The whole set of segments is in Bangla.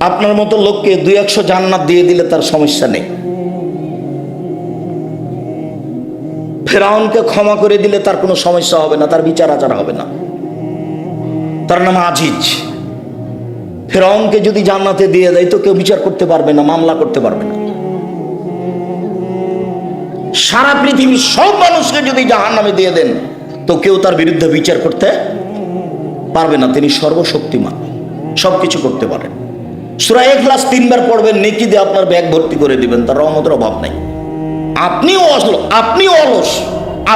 আপনার মতো লোককে দুই একশো জান্নাত দিয়ে দিলে তার সমস্যা নেই। ফেরাউনকে ক্ষমা করে দিলে তার কোনো সমস্যা হবে না, তার বিচার আচার হবে না। তার নাম আজিজ। ফেরাউনকে যদি জান্নাতে দিয়ে দেয় তো কেউ বিচার করতে পারবে না, মামলা করতে পারবে না। সারা পৃথিবীর সব মানুষকে যদি জাহান নামে দিয়ে দেন, তো কেউ তার বিরুদ্ধে বিচার করতে পারবে না। তিনি সর্বশক্তিমান সব কিছু করতে পারেন। সুরা এক ক্লাস তিনবার পড়বেন, নেকি দিয়ে আপনার ব্যাগ ভর্তি করে দিবেন, তার রহমতের অভাব নাই। আপনিও অলস আপনিও অলস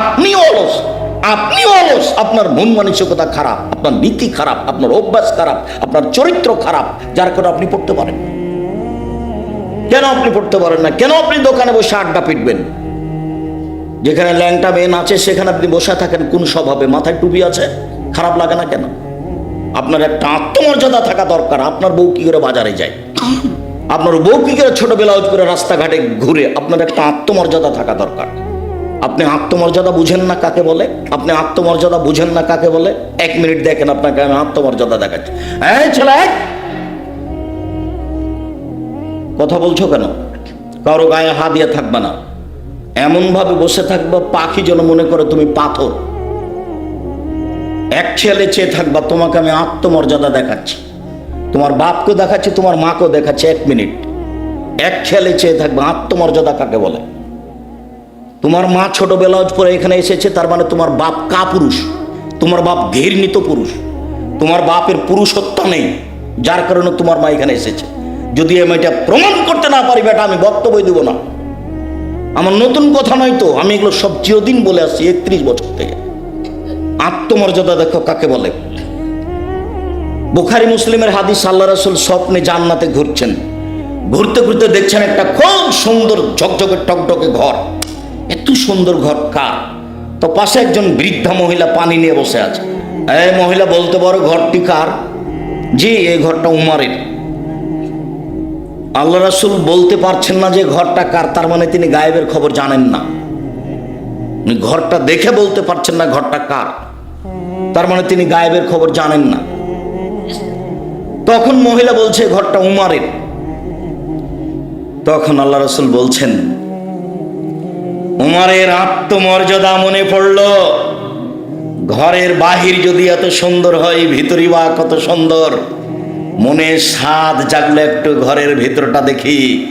আপনি অলস, আপনিও অলস, আপনার মন মানসিকতা খারাপ, আপনার নীতি খারাপ, আপনার অভ্যাস খারাপ, আপনার চরিত্র খারাপ, যার কারণে আপনি পড়তে পারেন কেন আপনি পড়তে পারেন না? কেন আপনি দোকানে বসে আড্ডা পিটবেন? যেখানে ল্যাংটা মেয়ে নাচে সেখানে আপনি বসে থাকেন, কোন স্বভাবে মাথায় টুপি আছে? খারাপ লাগে না কেন? আপনার একটা আত্মমর্যাদা থাকা দরকার। আপনার বউ কি করে বাজারে যায়? আপনার বউ কি করে ছোট ব্লাউজ করে রাস্তাঘাটে ঘুরে? আপনার একটা আত্মমর্যাদা থাকা দরকার। আপনি আত্মমর্যাদা বুঝেন না কাকে বলে? আপনি আত্মমর্যাদা বুঝেন না কাকে বলে? এক মিনিট দেখেন আপনাকে আমি আত্মমর্যাদা দেখাচ্ছি। হ্যাঁ ছেলে! কথা বলছো কেন? কারও গায়ে হাত দিয়ে থাকবে না। এমন ভাবে বসে থাকবে, পাখি যেন মনে করে তুমি পাথর। এক ছেলে চেয়ে থাকবা, তোমাকে আমি আত্মমর্যাদা দেখাচ্ছি। তোমার বাপকে দেখাচ্ছি, তোমার মাকেও দেখাচ্ছি, এক মিনিট। এক ছেলে চেয়ে থাকবা, আত্মমর্যাদা কাকে বলে? তোমার মা ছোট ব্লাউজ পরে এখানে এসেছে, তার মানে তোমার বাপ কা পুরুষ তোমার বাপ ঘৃণিত পুরুষ, তোমার বাপের পুরুষত্ব নেই, যার কারণে তোমার মা এখানে এসেছে। যদি আমি এটা প্রমাণ করতে না পারি, বেটা, আমি বক্তব্য দেবো না। আমার নতুন কথা নয় তো, আমি এগুলো সব চিরদিন বলে আসছি, একত্রিশ বছর থেকে। আত্মমর্যাদা দেখো কাকে বলে? বুখারি মুসলিমের হাদিস আল্লাহ রাসুল স্বপ্নে জান্নাতে ঘুরছেন। ঘুরতে ঘুরতে দেখছেন একটা খুব সুন্দর ঝকঝকে টকটকে ঘর। এত সুন্দর ঘর কার? তো পাশে একজন বৃদ্ধা মহিলা পানি নিয়ে বসে আছে। এই মহিলা বলতে পারো ঘরটি কার? জি, এই ঘরটা উমারের। আল্লাহ রাসুল বলতে পারছেন না যে ঘরটা কার, তার মানে তিনি গায়েবের খবর জানেন না। ঘরটা দেখে বলতে পারছেন না ঘরটা কার। তার মানে তিনি গায়েবের খবর জানেন না। তখন মহিলা বলছে, ঘরটা উমারের। তখন আল্লাহ রসুল বলছেন, উমারের আত্মমর্যাদা মনে পড়ল। ঘরের বাহির যদি এত সুন্দর হয় ভিতরি বা কত সুন্দর। মনে স্বাদ জাগলে একটু ঘরের ভিতরটা দেখি।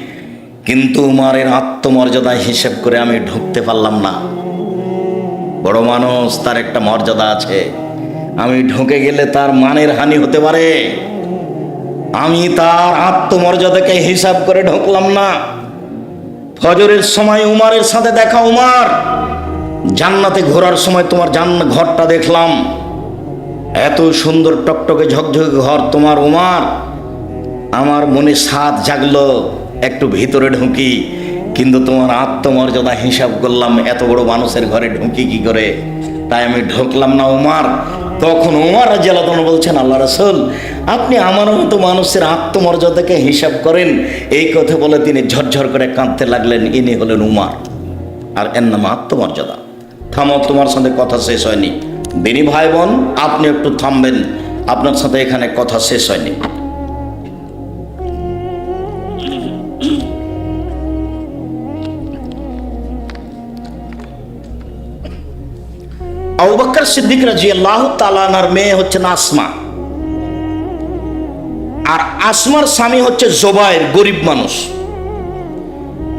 কিন্তু উমারের আত্মমর্যাদা হিসেব করে আমি ঢুকতে পারলাম না। বড় মানুষ, তার একটা মর্যাদা আছে। আমি ঢুকে গেলে তার মানের হানি হতে পারে। আমি তার আত্মমর্যাদাকে হিসাব করে ঢুকলাম না। ফজরের সময় উমারের সাথে দেখা উমার। জান্নাতে ঘোরার সময় তোমার জান ঘরটা দেখলাম। এত সুন্দর টকটকে ঝকঝকে ঘর তোমার উমার। আমার মনে স্বাদ জাগলো, একটু ভিতরে ঢুকি, কিন্তু তোমার আত্মমর্যাদা হিসাব করলাম, এত বড় মানুষের ঘরে ঢুকি কি করে? তাই আমি ঢুকলাম না উমার। তখন উমার জেলাতন বলছেন আল্লাহ রসুল, আপনি আমার মতো মানুষের আত্মমর্যাদাকে হিসাব করেন। এই কথা বলে তিনি ঝরঝর করে কাঁদতে লাগলেন। ইনি হলেন উমার। আর এর নাম আত্মমর্যাদা। থামো, তোমার সাথে কথা শেষ হয়নি। দিনী ভাই বোন আপনি একটু থামবেন। আপনার সাথে এখানে কথা শেষ হয়নি। আবুবকর সিদ্দিক রাজি আল্লাহ তালানার মেয়ে হচ্ছেন আসমা। আর আসমার স্বামী হচ্ছে জোবায়ের গরিব মানুষ।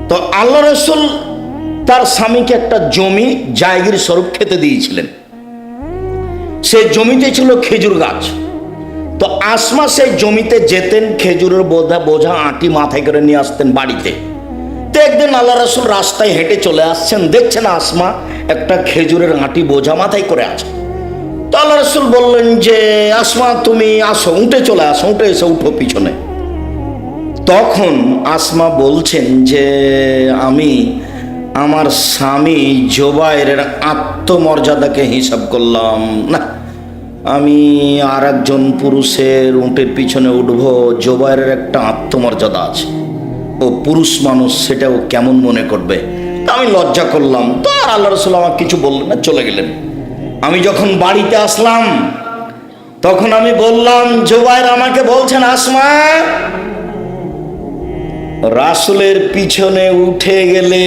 তো আল্লাহ রসুল তার স্বামীকে একটা জমি জায়গির স্বরূপ খেতে দিয়েছিলেন। সেই জমিতে ছিল খেজুর গাছ। তো আসমা সেই জমিতে যেতেন, খেজুরের বোঝা বোঝা আটি মাথায় করে নিয়ে আসতেন বাড়িতে। তো একদিন আল্লাহ রসুল রাস্তায় হেঁটে চলে আসছেন। দেখছেন আসমা একটা খেজুরের আটি বোঝা মাথায় করে আছে। তো আল্লাহ রসুল বললেন যে, আসমা, তুমি আসো, উঠে চলে আসো, উঠে এসে উঠো পিছনে। তখন আসমা বলছেন যে, আমি আমার স্বামী জোবায়ের আত্মমর্যাদাকে হিসাব করলাম। না, আমি আর একজন পুরুষের উঁটের পিছনে উঠব জোবায়ের একটা আত্মমর্যাদা আছে। ও পুরুষ মানুষ সেটাও কেমন মনে করবে? তা আমি লজ্জা করলাম। তো আর আল্লাহ রসুল আমাকে কিছু বললেন না, চলে গেলেন। আমি যখন বাড়িতে আসলাম, তখন আমি বললাম জোবায়ের আমাকে বলছেন, আসমা, রাসুলের পিছনে উঠে গেলে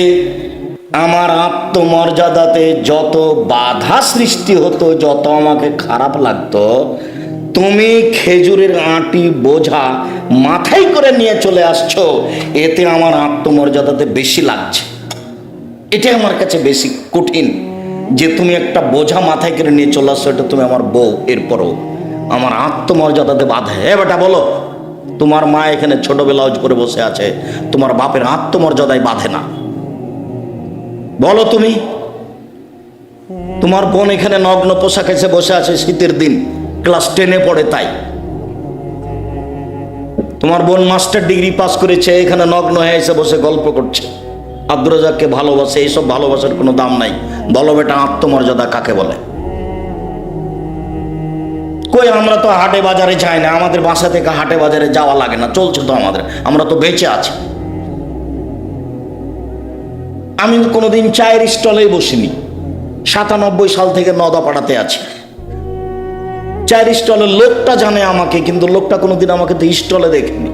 আমার আত্মমর্যাদাতে যত বাধা সৃষ্টি হতো, যত আমাকে খারাপ লাগতো তুমি খেজুরের আঁটি বোঝা মাথায় করে নিয়ে চলে আসছো, এতে আমার আত্মমর্যাদাতে বেশি লাগছে। এটা আমার কাছে বেশি কঠিন, যে তুমি একটা বোঝা মাথায় করে নিয়ে চলে আসছো, এটা তুমি আমার বউ, এরপরও আমার আত্মমর্যাদাতে বাধা। হ্যাঁ বেটা, বলো, তোমার মা এখানে ছোট ব্লাউজ পরে বসে আছে, তোমার বাপের আত্মমর্যাদায় বাঁধে না। বলো তুমি, তোমার বোন এখানে নগ্ন পোশাক এসে বসে আছে শীতের দিন। ক্লাস টেনে পড়ে তাই। তোমার বোন মাস্টার ডিগ্রি পাস করেছে, এখানে নগ্ন হয়ে এসে বসে গল্প করছে। আব্দুর রাজাককে ভালোবাসে, এইসব ভালোবাসার কোনো দাম নাই। বলো বেটা, আত্মমর্যাদা কাকে বলে? কই, আমরা তো হাটে বাজারে যাই না, আমাদের বাসা থেকে হাটে বাজারে যাওয়া লাগে না, চলছে তো আমাদের, আমরা তো বেঁচে আছি। আমি কোনোদিন চায়ের স্টলেই বসিনি। সাতানব্বই সাল থেকে নদাপাড়াতে আছি। চায়ের স্টলের লোকটা জানে আমাকে, কিন্তু লোকটা কোনোদিন আমাকে তো স্টলে দেখেনি।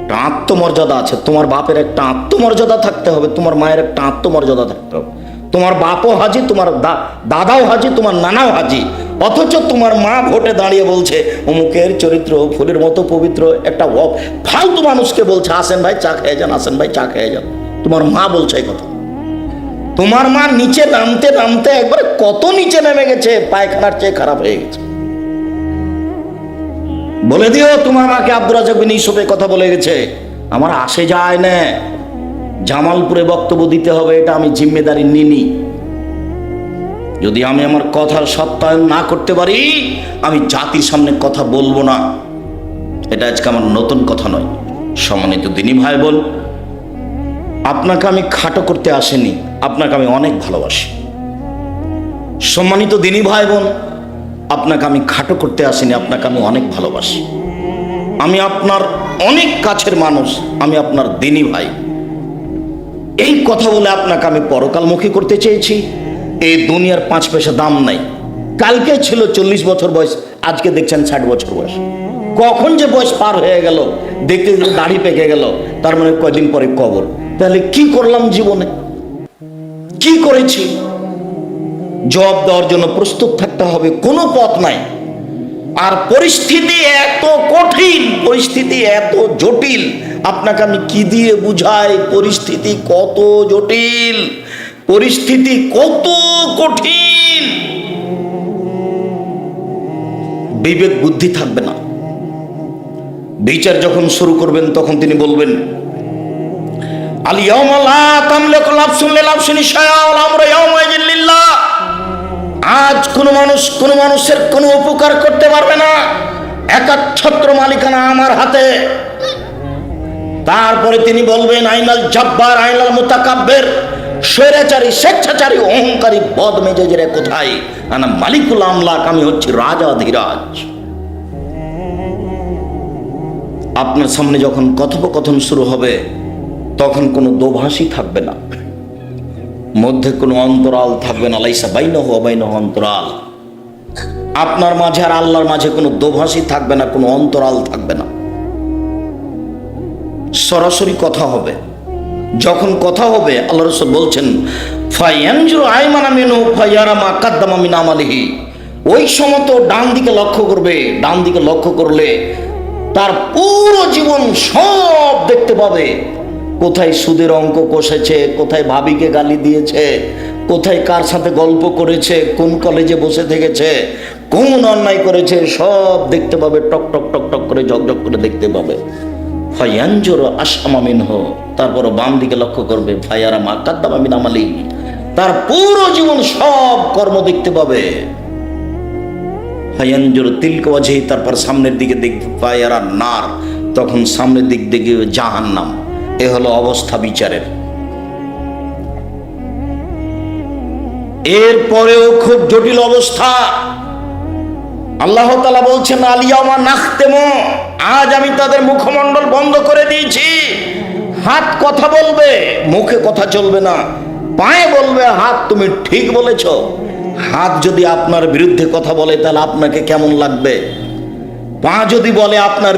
একটা আত্মমর্যাদা আছে, তোমার বাপের একটা আত্মমর্যাদা থাকতে হবে, তোমার মায়ের একটা আত্মমর্যাদা থাকতে হবে। তোমার বাপও হাজি, তোমার দাদাও হাজি, তোমার নানাও হাজি, অথচ তোমার মা ভোটে দাঁড়িয়ে বলছে, অমুকের চরিত্র ফুলের মতো পবিত্র একটা ফালতু মানুষকে বলছে, আসেন ভাই, চা খেয়ে যান, আসেন ভাই, চা খেয়ে যান। তোমার মা বলছে এই কথা। তোমার মা নিচে নামতে নামতে একবার কত নিচে নেমে গেছে, পায়খানার চেয়ে খারাপ হয়ে গেছে। বলে দিও, তোমার মাকে আব্দুর রাজাক বিন ইউসুফে কথা বলে গেছে। আমার আসে যায় না। জামালপুরে বক্তব্য দিতে হবে, এটা আমি জিম্মেদারি নিনি। যদি আমি আমার কথার সত্যায়ন না করতে পারি, আমি জাতির সামনে কথা বলব না। এটা আজকে আমার নতুন কথা নয়। সম্মানিত দিনী ভাই বোন, আপনাকে আমি খাটো করতে আসেনি। আপনাকে আমি অনেক ভালোবাসি। সম্মানিত দিনী ভাই বোন আপনাকে আমি খাটো করতে আসিনি, আপনাকে আমি অনেক ভালোবাসি। আমি আপনার অনেক কাছের মানুষ, আমি আপনার দিনী ভাই। এই কথা বলে আপনাকে আমি পরকালমুখী করতে চেয়েছি। এই দুনিয়ার পাঁচ পয়সা দাম নাই। কালকে ছিল চল্লিশ বছর বয়স, আজকে দেখছেন ষাট বছর বয়স। কখন যে বয়স পার হয়ে গেল, দেখতে দাড়ি পেকে গেল, তার মানে কয়দিন পরে কবর। তাহলে কি করলাম জীবনে? কি করেছি? জবাব দেওয়ার জন্য প্রস্তুত থাকতে হবে, কোনো পথ নাই। আর পরিস্থিতি এত কঠিন, পরিস্থিতি এত জটিল, আপনাকে আমি কি দিয়ে বুঝাই? পরিস্থিতি কত জটিল, পরিস্থিতি কত কঠিন। বিবেক বুদ্ধি থাকবে না। বিচার যখন শুরু করবেন, তখন তিনি বলবেন আলিয়াউমা লা তামলিকু নাফসুন লিনাফসিন শাইআন আমরু ইয়াউমাইযিন লিল্লাহ। আজ কোনো মানুষ, কোনো মানুষের কোনো উপকার করতে পারবে না। একাচ্ছত্র মালিকানা আমার হাতে। তারপরে তিনি বলবেন, আইনাল জব্বার, আইনাল মুতাকাব্বের, স্বৈরাচারী, স্বেচ্ছাচারী, অহংকারী বদ মেজেজের কোথায়? আনা মালিকুল আমলাক, আমি হচ্ছি রাজা ধীরাজ। আপনার সামনে যখন কথোপকথন শুরু হবে তখন কোনো দোভাষী থাকবে না। মধ্যে কোনো অন্তরাল থাকবে না। লাইসা বাইন বাইন অন্তরাল। আপনার মাঝে আর আল্লাহর মাঝে কোনো দোভাষী থাকবে না, কোনো অন্তরাল থাকবে না। সরাসরি কথা হবে। যখন কথা হবে, আল্লাহ রসুল বলছেন ওই সমত ডান দিকে লক্ষ্য করবে। ডান দিকে লক্ষ্য করলে তার পুরো জীবন সব দেখতে পাবে। কোথায় সুদের অঙ্ক কষেছে, কোথায় ভাবিকে গালি দিয়েছে, কোথায় কার সাথে গল্প করেছে, কোন কলেজে বসে থেকেছে, কোন অন্যায় করেছে, সব দেখতে পাবে, টক টক টক টক করে ঝকঝক করে দেখতে পাবে। ফায়ানজোর আসামামিন হো তারপর বাম দিকে লক্ষ্য করবে ফায়ারা মা কাদ্দামামিন আমালি, তার পুরো জীবন সব কর্ম দেখতে পাবে। ফায়ানজোর তিলক তারপর সামনের দিকে দেখবে ফায়ারা নার, তখন সামনের দিক দেখবে জাহান্নাম। এ হলো অবস্থা বিচারের। এরপরেও খুব জটিল অবস্থা। আল্লাহ তালা বলছেন আলিয়ামা নাখতেম। আজ আমি তাদের মুখমণ্ডল বন্ধ করে দিয়েছি। হাত কথা বলবে, মুখে কথা চলবে না। পায়ে বলবে, হাত তুমি ঠিক বলেছ। হাত যদি আপনার বিরুদ্ধে কথা বলে, তাহলে আপনাকে কেমন লাগবে? পা যদি বলে, আপনার